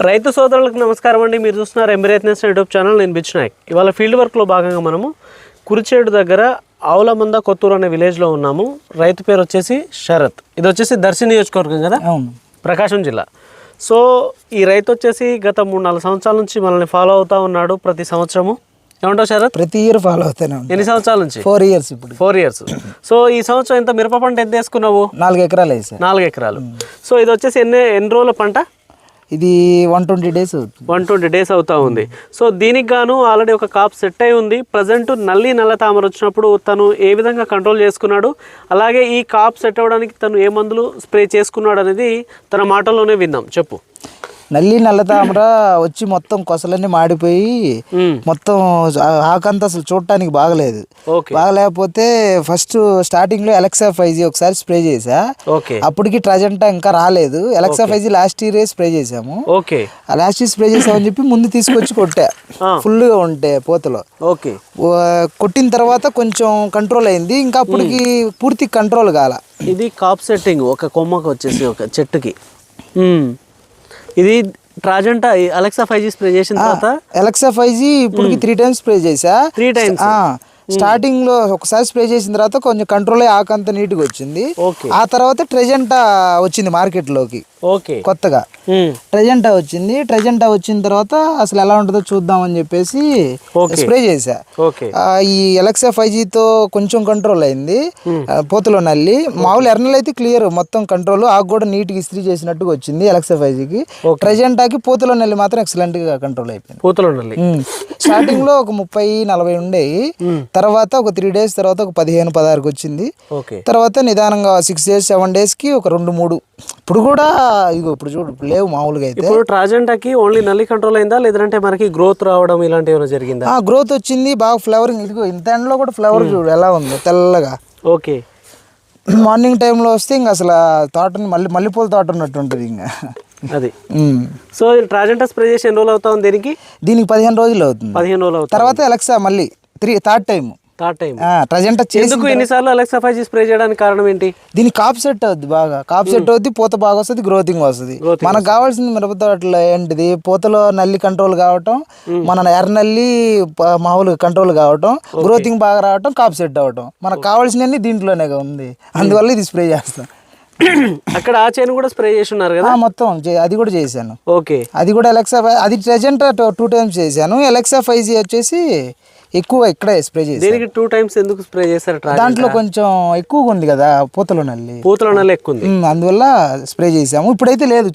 రైతు సోదరులకు నమస్కారం అండి. మీరు చూస్తున్నారు ఎంబరేత్నెస్ యూట్యూబ్ ఛానల్. నేను బిచ్ నాయక్ ఇవాళ ఫీల్డ్ వర్క్లో భాగంగా మనము కురిచేడు దగ్గర ఆవులమంద కొత్తూరు అనే విలేజ్లో ఉన్నాము. రైతు పేరు వచ్చేసి శరత్. ఇది వచ్చేసి దర్శి నియోజకవర్గం కదా? అవును. ప్రకాశం జిల్లా. సో ఈ రైతు వచ్చేసి గత మూడు నాలుగు సంవత్సరాల నుంచి మనల్ని ఫాలో అవుతా ఉన్నాడు ప్రతి సంవత్సరము. ఏమంటావు శరత్? ప్రతి ఇయర్ ఫాలో అవుతానే ఎన్ని సంవత్సరాల నుంచి? ఫోర్ ఇయర్స్ ఇప్పుడు. Four years. సో ఈ సంవత్సరం ఎంత మిరప పంట ఎంత వేసుకున్నావు? నాలుగు ఎకరాలు వేసా. నాలుగు ఎకరాలు. సో ఇది వచ్చేసి ఎన్ని ఎన్ని రోజుల పంట? ఇది వన్ ట్వంటీ డేస్ అవుతుంది. వన్ ట్వంటీ డేస్ అవుతా ఉంది. సో దీనికి గాను ఆల్రెడీ ఒక కాప్ సెట్ అయి ఉంది. ప్రజెంట్ నల్లి నల్ల తామర వచ్చినప్పుడు తను ఏ విధంగా కంట్రోల్ చేసుకున్నాడు? అలాగే ఈ కాప్ సెట్ అవ్వడానికి తను ఏ మందులు స్ప్రే చేసుకున్నాడు అనేది తన మాటల్లోనే విందాం చెప్పు. నల్లి నల్ల తామర వచ్చి మొత్తం కొసలన్నీ మాడిపోయి. మొత్తం ఆకంతా అసలు చూడటానికి బాగలేదు. బాగలేకపోతే ఫస్ట్ స్టార్టింగ్లో ఎలక్సా ఫైవ్ జీ ఒకసారి స్ప్రే చేసా ఓకే. అప్పటికి ట్రజెంటా ఇంకా రాలేదు. Alexa five G last year spray చేసాము లాస్ట్ ఇయర్ స్ప్రే చేసామని చెప్పి ముందు తీసుకొచ్చి కొట్టా. ఆ. ఫుల్గా ఉంటే పోతలో. కొట్టిన తర్వాత కొంచెం కంట్రోల్ అయింది. ఇంకా అప్పటికి పూర్తి కంట్రోల్ కాల. ఇది కాప్ సెట్టింగ్ ఒక కొమ్మకు వచ్చేసి ఒక చెట్టుకి. ఇది Trajenta Alexa five G spray చేసిన తర్వాత? ఎలక్సా ఫైవ్ జీ ఇప్పటికి త్రీ టైమ్స్ స్ప్రే చేసా త్రీ టైమ్స్ స్టార్టింగ్లో ఒకసారి స్ప్రే చేసిన తర్వాత కొంచెం కంట్రోల్ అయ్యి ఆకంత నీట్గా వచ్చింది. ఓకే ఆ తర్వాత ట్రెజెంటా వచ్చింది మార్కెట్లోకి కొత్తగా. ట్రెజెంటా వచ్చింది. ట్రెజెంటా వచ్చిన తర్వాత అసలు ఎలా ఉంటుందో చూద్దామని చెప్పేసి ఓకే. స్ప్రే చేసా ఈ ఎలక్సా ఫైవ్ జీతో కొంచెం కంట్రోల్ అయింది. ఆ, పోతులో నల్లి. మామూలు ఎర్నల్ అయితే క్లియర్ మొత్తం కంట్రోల్ ఆకు కూడా నీట్గా ఇస్త్రీ చేసినట్టుగా వచ్చింది ఎలక్సా ఫైవ్ జీకి ట్రెజెంటాకి పోతులో నల్లి మాత్రం ఎక్సలెంట్గా కంట్రోల్ అయిపోయింది. పూతలు నల్లి. స్టార్టింగ్లో ఒక ముప్పై నలభై ఉండేవి తర్వాత ఒక త్రీ డేస్ తర్వాత ఒక పదిహేను పదహారుకి వచ్చింది. ఓకే. తర్వాత నిదానంగా సిక్స్ డేస్ సెవెన్ డేస్కి ఒక రెండు మూడు. ఇప్పుడు కూడా ఇగో ఇప్పుడు చూడు ఇప్పుడు లేవు మామూలుగా అయితే. ఇప్పుడు ట్రాజెంటాకి ఓన్లీ నల్లి కంట్రోల్ అయిందా? లేదంటే మనకి గ్రోత్ రావడం ఇలాంటి ఏమైనా జరిగిందా? ఆ గ్రోత్ వచ్చింది బాగా ఫ్లవరింగ్ ఇదిగో ఇంత ఎండలో కూడా ఫ్లవర్ చూడు ఎలా ఉందో తెల్లగా. ఓకే. మార్నింగ్ టైంలో వస్తే ఇంకా అసలు తోటని మళ్ళీ మల్లెపూల తోట ఉన్నట్టు ఉంటుంది ఇంకా. అది. ఉమ్. సో ట్రాజెంటా స్ప్రే చేసి ఎన్ని రోజులు అవుతా ఉంది దీనికి? దీనికి పదిహేను రోజులు అవుతుంది. పదిహేను రోజులు అవుతుంది. తర్వాత ఎలక్సా మళ్ళీ. Three third time third time present చేసి ఎందుకు ఎన్నిసార్లు అలెక్సా ఫైవ్ స్ప్రే చేయడానికి కారణం ఏంటి? దీనికి కాప్ సెట్ అవుద్ది బాగా. కాప్ సెట్ అవుద్ది పూత బాగా వస్తుంది గ్రోతింగ్ వస్తుంది. మనకు కావాల్సింది మిరప తోటలో ఏంటిది పూతలో నల్లి కంట్రోల్ కావటం మన ఎర్ర నల్లి మామూలుగా కంట్రోల్ కావటం గ్రోతింగ్ బాగా రావటం కాప్ సెట్ అవ్వటం మనకు కావాల్సినవన్నీ దీంట్లోనే ఉంది. అందువల్ల ఇది స్ప్రే చేస్తాం. అక్కడ ఆ చేను కూడా స్ప్రే చేసి ఉన్నారు కదా మొత్తం అది కూడా చేశాను. ఓకే. అది కూడా ఎలక్సా అది ప్రజెంట్ టూ టైమ్స్ చేశాను. ఎలక్సా ఫైవ్ జీ వచ్చేసి ఎక్కువ ఇక్కడే స్ప్రే దీనికి టూ టైమ్స్ ఎందుకు స్ప్రే చేస్తారు ట్రాజెంటా దాంట్లో కొంచెం ఎక్కువగా ఉంది కదా పూతలో నల్లి. పూతల నల్లి ఎక్కువ ఉంది. అందువల్ల స్ప్రే చేసాము ఇప్పుడైతే లేదు.